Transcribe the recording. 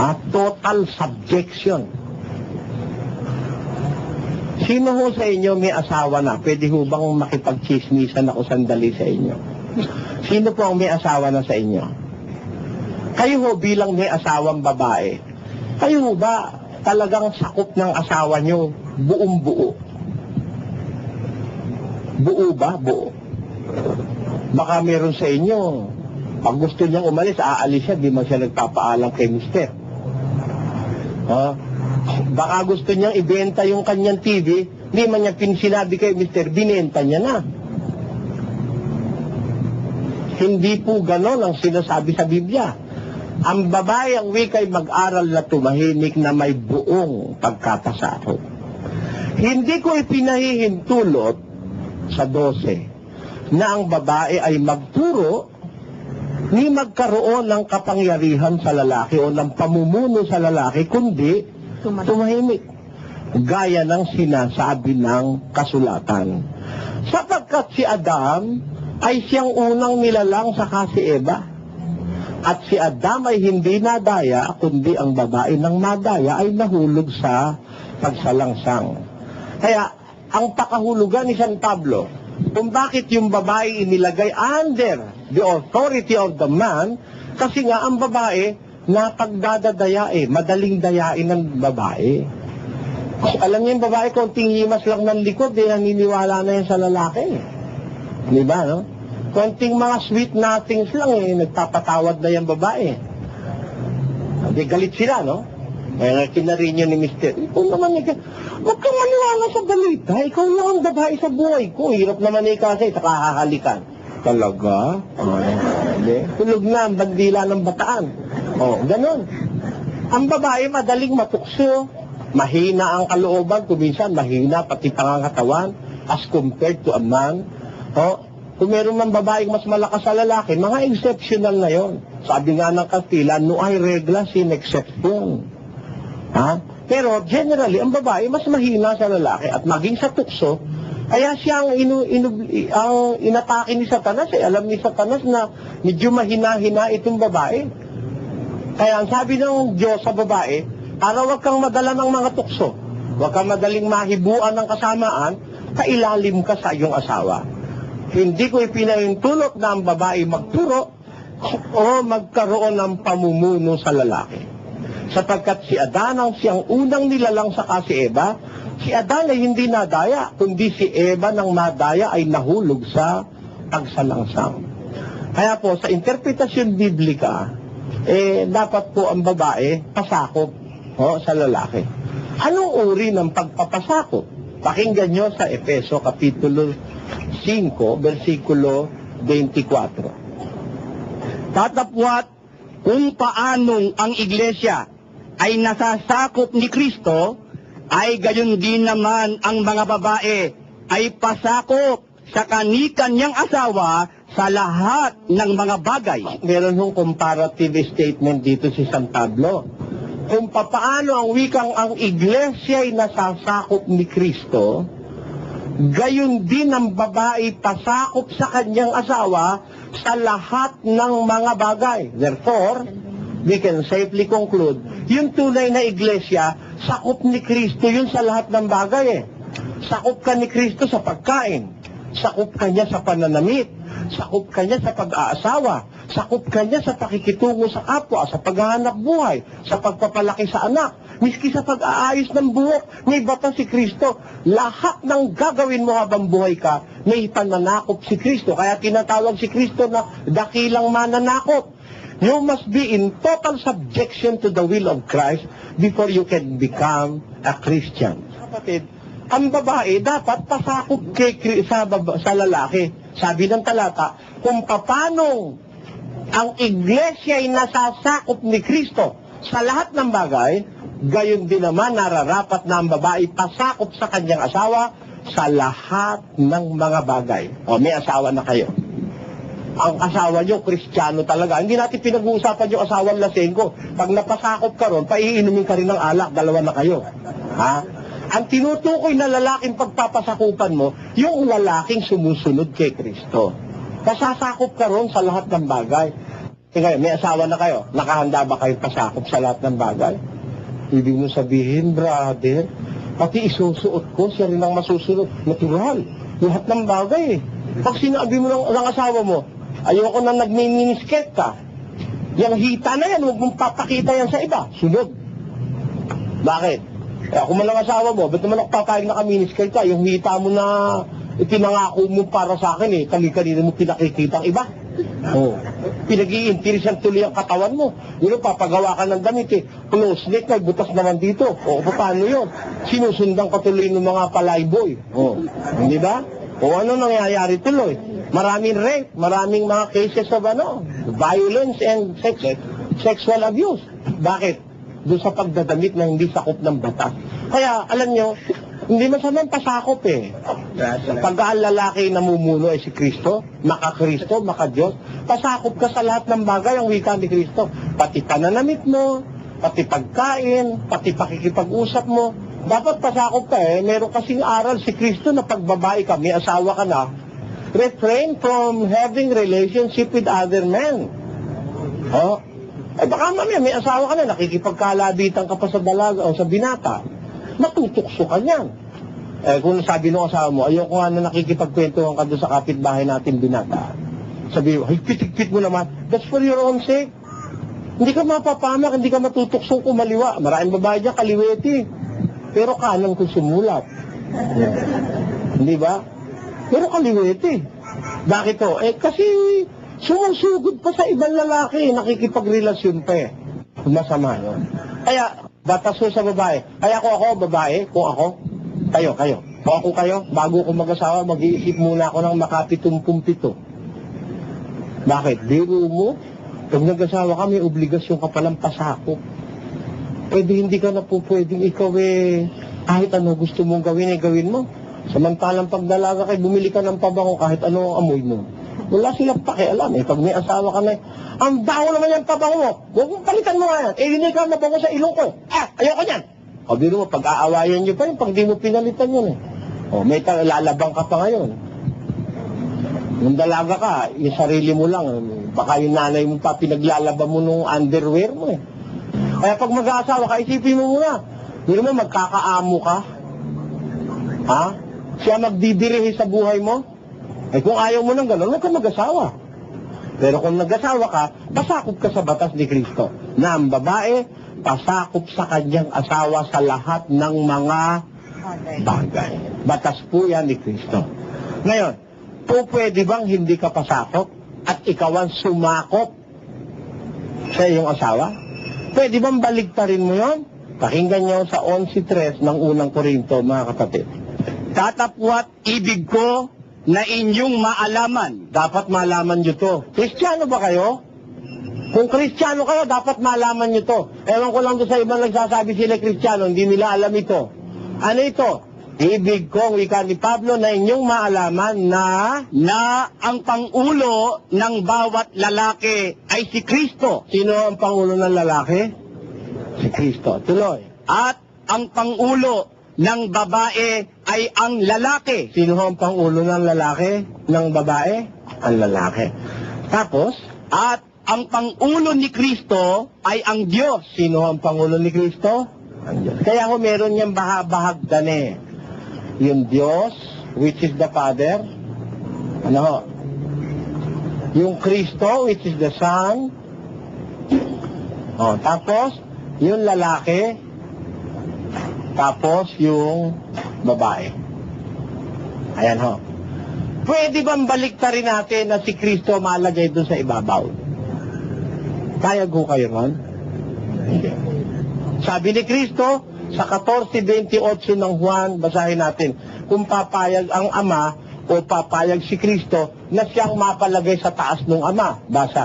Ha? Total subjection. Sino ho sa inyo may asawa na? Pwede ho bang makipagchismisan ako sandali sa inyo? Sino po ang may asawa na sa inyo? Kayo ho bilang may asawang babae, kayo ho ba talagang sakop ng asawa nyo buong buo? Buo ba? Buo. Baka meron sa inyo, pag gusto niyang umalis, aalis siya, di man siya nagpapaalam kay mister. Ha? Baka gusto niyang ibenta yung kanyang TV, di man niya pinsinabi kay mister, binenta niya na. Hindi po ganon ang sinasabi sa Biblia. Ang babae ang wikay mag-aral na tumahimik na may buong pagkapasakot. Hindi ko ipinahihintulot sa 12 na ang babae ay magturo ni magkaroon ng kapangyarihan sa lalaki o ng pamumuno sa lalaki, kundi tumahimik. Gaya ng sinasabi ng kasulatan. Sapagkat si Adam ay siyang unang nilalang sa si Eva. At si Adam ay hindi nadaya, kundi ang babae ng madaya ay nahulog sa pagsalangsang. Kaya, ang pakahulugan ni San Pablo, kung bakit yung babae inilagay under the authority of the man, kasi nga ang babae, napagdadadaya madaling dayain ng babae. Alam niyo yung babae, konting himas lang ng likod, eh, naniniwala na yan sa lalaki. Di ba, no? Konting mga sweet nothings lang eh, nagpapatawad na yung babae. Hindi, galit sila, no? Kaya kinarin yun ni Mister, ikaw naman, ikaw, huwag kang sa balita, ikaw lang ang babae sa buhay ko. Hirap naman eh kasi, sa kahahalikan. Talaga? Oh, hindi. Tulog na ang bandila ng bataan. Oh, ganun. Ang babae madaling matukso, mahina ang kalooban, kuminsan mahina pati pangangatawan as compared to a man. Oh, kung meron man babaeng mas malakas sa lalaki, mga exceptional na yon. Sabi nga ng Kastila, no hay regla sin exception. Ha? Pero generally, ang babae mas mahina sa lalaki at maging sa tukso, kaya siya ang, inu, inu, ang inatake ni Satanas, eh, alam ni Satanas na medyo mahina-hina itong babae. Kaya ang sabi ng Diyos sa babae, para wag kang madala ng mga tukso, wag kang madaling mahibuan ng kasamaan, kailalim ka sa iyong asawa. Hindi ko ipinahintulot na ang babae magturo o magkaroon ng pamumuno sa lalaki. Sapagkat si Adan ang siyang unang nilalang sa kasi Eva, si Adan ay hindi nadaya, kundi si Eva nang madaya ay nahulog sa pagsalangsang. Kaya po, sa interpretasyon biblika, eh, dapat po ang babae pasakop o, sa lalaki. Anong uri ng pagpapasakop? Pakinggan nyo sa Efeso Kapitulo 5, versikulo 24. Tatapwat kung paanong ang iglesia ay nasasakop ni Kristo, ay gayon din naman ang mga babae ay pasakop sa kani-kanyang asawa sa lahat ng mga bagay. Meron hong comparative statement dito si San Pablo. Kung papaano ang wikang ang iglesia ay nasasakop ni Kristo, gayon din ang babae pasakop sa kanyang asawa sa lahat ng mga bagay. Therefore, we can safely conclude, yung tunay na iglesia, sakop ni Kristo yun sa lahat ng bagay eh. Sakop ka ni Kristo sa pagkain, sakop ka niya sa pananamit, sakop ka niya sa pag-aasawa, sakop ka niya sa pakikitungo sa kapwa, sa paghahanap buhay, sa pagpapalaki sa anak, miski sa pag-aayos ng buhok, may bata si Kristo. Lahat ng gagawin mo habang buhay ka, may pananakop si Kristo. Kaya tinatawag si Kristo na dakilang mananakop. You must be in total subjection to the will of Christ before you can become a Christian. Kapatid, ang babae dapat pasakop kay, sa, sa lalaki. Sabi ng talata, kung paano ang iglesia ay nasasakop ni Kristo sa lahat ng bagay, gayon din naman nararapat na ang babae pasakop sa kanyang asawa sa lahat ng mga bagay. O, may asawa na kayo ang asawa nyo, kristyano talaga. Hindi natin pinag-uusapan yung asawang lasengko. Pag napasakop ka ron, paiinumin ka rin ng alak, dalawa na kayo. Ha? Ang tinutukoy na lalaking pagpapasakupan mo, yung lalaking sumusunod kay Kristo. Pasasakop ka ron sa lahat ng bagay. Eh ngayon, may asawa na kayo. Nakahanda ba kayo pasakop sa lahat ng bagay? Ibig mo sabihin, brother, pati isusuot ko, siya rin ang masusunod. Natural. Lahat ng bagay eh. Pag sinabi mo ng, ng asawa mo, ayoko na nagmiminisket ka. Yung hita na yan, huwag mong papakita yan sa iba. Sunod. Bakit? Eh, ako man ang asawa mo, ba't naman ako papayag na kaminisket ka? Yung hita mo na ipinangako mo para sa akin eh, kali-kanina mo pinakikita ang iba. Oh. Pinag-iinteresan tuloy ang katawan mo. Yun ang papagawa ka ng damit eh. Close knit, may butas naman dito. O, paano yun? Sinusundan ka tuloy ng mga palayboy. Oh. Hindi ba? O ano nangyayari tuloy? Maraming rape, maraming mga cases of ano, violence and sex, sexual abuse. Bakit? Doon sa pagdadamit na hindi sakop ng batas. Kaya, alam nyo, hindi masamang pasakop eh. Pag ang lalaki namumuno ay si Kristo, maka-Kristo, maka-Diyos, pasakop ka sa lahat ng bagay ang wika ni Kristo. Pati pananamit mo, pati pagkain, pati pakikipag-usap mo. Dapat pasakop ka eh. Meron kasing aral si Kristo na pag babae ka, may asawa ka na, refrain from having relationship with other men. Oh. Eh baka mamaya may asawa ka na, nakikipagkalabitan ka pa sa dalaga o sa binata. Matutukso ka niyan. Eh kung sabi ng asawa mo, ayoko nga na nakikipagkwentuhan ka doon sa kapitbahay natin binata. Sabi mo, higpit-higpit mo naman. That's for your own sake. Hindi ka mapapamak, hindi ka matutukso kumaliwa. Maraming babae dyan, kaliweti. Pero kanan kung sumulat. Hindi ba? Pero kaliwete. Bakit to? Eh, kasi sumusugod pa sa ibang lalaki, nakikipagrelasyon pa eh. Masama yun. Kaya, batas ko sa babae. Kaya kung ako, babae, kung ako, kayo, kayo. Kung ako kayo, bago ko mag-asawa, mag-iisip muna ako ng makapitumpung-pito. Bakit? Biro mo, pag nag-asawa ka, may obligasyon ka palang pasakop. Pwede hindi ka na po pwedeng ikaw eh, kahit ano gusto mong gawin, eh gawin mo. Samantalang pagdalaga kay bumili ka ng pabango kahit ano ang amoy mo. Wala silang pakialam eh. Pag may asawa ka na, ang baho naman yung pabango mo. Huwag mong palitan mo nga yan. Eh, hindi ka mabango sa ilong ko. Ah, ayoko niyan. O, biro mo, pag-aawayan niyo pa yun, pag di mo pinalitan yun eh. O, may ta- lalabang ka pa ngayon. Nung dalaga ka, yung sarili mo lang, baka yung nanay mo pa pinaglalaba mo nung underwear mo eh. Kaya pag mag-aasawa ka, isipin mo muna. Hindi mo magkakaamo ka. Ha? Siya magdidirihi sa buhay mo. Eh kung ayaw mo ng gano'n, huwag ka mag-asawa. Pero kung nag-asawa ka, pasakop ka sa batas ni Kristo. Na ang babae, pasakop sa kanyang asawa sa lahat ng mga bagay. Batas po yan ni Kristo. Ngayon, po pwede bang hindi ka pasakop at ikaw ang sumakop sa iyong asawa? Pwede bang baligtarin mo yon? Pakinggan niyo sa 11.3 ng unang Korinto, mga kapatid. Tatapwat ibig ko na inyong maalaman. Dapat malaman nyo to. Kristiyano ba kayo? Kung Kristiyano kayo, dapat malaman nyo to. Ewan ko lang doon sa ibang nagsasabi sila Kristiyano, hindi nila alam ito. Ano ito? Ibig ko, wika ni Pablo, na inyong maalaman na na ang pangulo ng bawat lalaki ay si Kristo sino ang Pangulo ng lalaki? Si Kristo. Tuloy. at ang pangulo ng babae ay ang lalaki. Sino ang Pangulo ng lalaki? Ng babae? Ang lalaki. Tapos, At ang pangulo ni Kristo ay ang Diyos. Sino ang Pangulo ni Kristo? Ang Diyos. Kaya ako meron niyang bahag-bahagdan eh. Yung Diyos, which is the Father. Ano ho? Yung Kristo, which is the Son. Oh, tapos, yung lalaki. Tapos, yung babae. Ayan ho. Pwede bang baliktarin natin na si Kristo malagay doon sa ibabaw? Kaya go kayo ron? Sabi ni Kristo, sa 14.28 ng Juan, basahin natin, kung papayag ang Ama o papayag si Kristo na siyang mapalagay sa taas ng Ama. Basa.